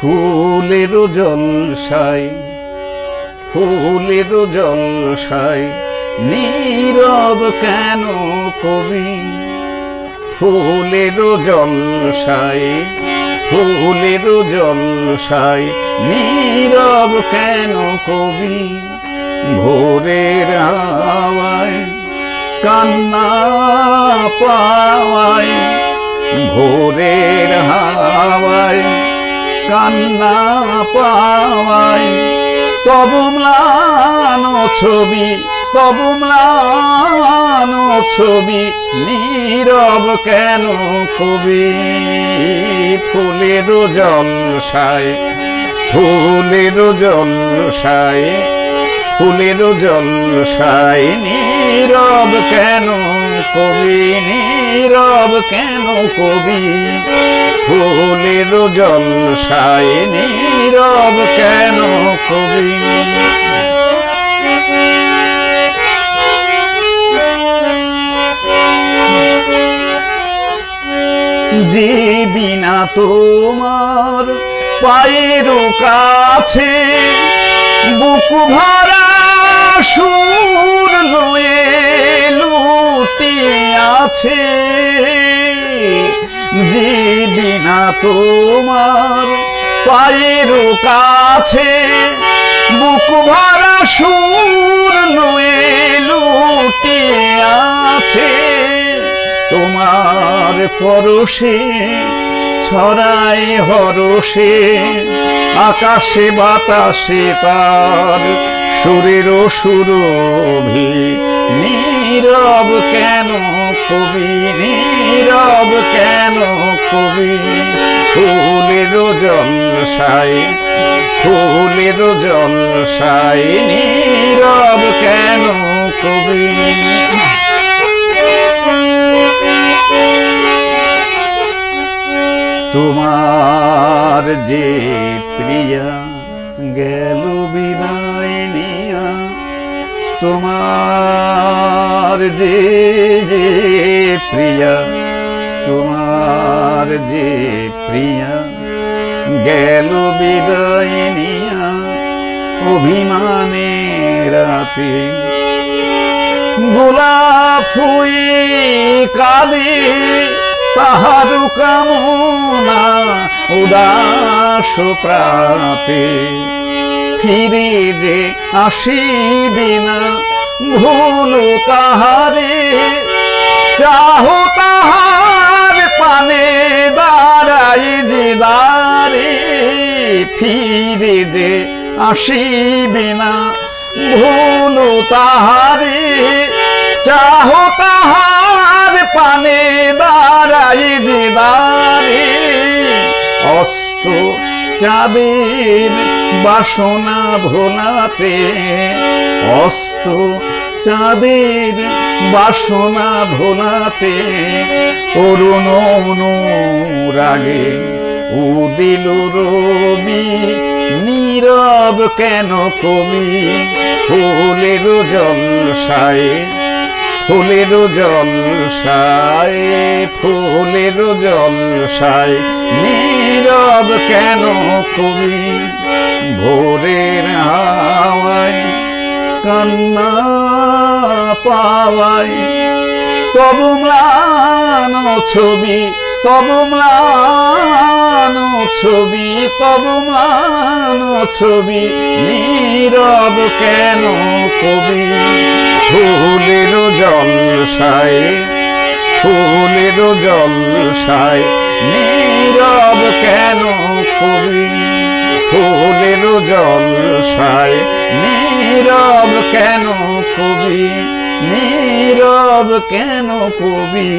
ফুলের জলসায় ফুলের জলসায় নীরব কেন কবি? ফুলের জলসায় ফুলের জলসায় নীরব কেন কবি? ভোরের হাওয়ায় কান্না পাওয়ায়, ভোরের হাওয়ায় কান্না পাওয়ায়, তব ম্লানো ছবি, তব ম্লানো ছবি, নীরব কেন কবি? ফুলের জলসায় ফুলের জলসায় ফুলের জলসায় নীরব কেন কবি? নীরব কেন কবি? ফুলের জলসায় নীরব কেন কবি? যে বিনা তোমার পায়ের কাছে, বুক ভরা সুর লয়ে লুটি আছে। যে বিনা তোমার পায়ের কাছে। বুক ভরা সুর লয়ে লুটি আছে। তোমার পরশে ছড়ায় হরষে, আকাশে বাতাসে তার সুরের সুরভি নীরব কেন কবি, নীরব কেন কবি? ফুলের জলসায় ফুলের জলসায় নীরব কেন কবি? তোমার যে প্রিয়া গেল নিয়া তোমার যে যে প্রিয়া, তোমার যে প্রিয়া, গেল বিদায় নিয়া অভিমানে রাতে। গোলাপ ফুয়ে কালে তাহার কামনা, উদাস প্রাতে। ফিরে যে আসিবি না ভুল তাহারে, চাহ তাহার পানে দাঁড়াই যে দাঁড়ে ফিরে যে আসিবি না ভুল তাহারে, চাহ তাহার পানে দাঁড়াই দিদারে চাঁদের বাসনা ভোলাতে, অস্ত চাঁদের বাসনা ভোলাতে, অরুণ অনুরাগে উদিল রবি, নীরব কেন কবি ফুলের জলসায়? ফুলের জলসায় ফুলের জলসায় নীরব কেন কবি ভোরের হাওয়ায় কান্না পাওয়ায় তবু ছবি তবু ম্লানো ছবি তবু ম্লানো ছবি নীরব কেন কবি? ফুলের জলসায় ফুলের জলসায় নীরব কেন কবি? ফুলের জলসায় নীরব কেন কবি? নীরব কেন কবি?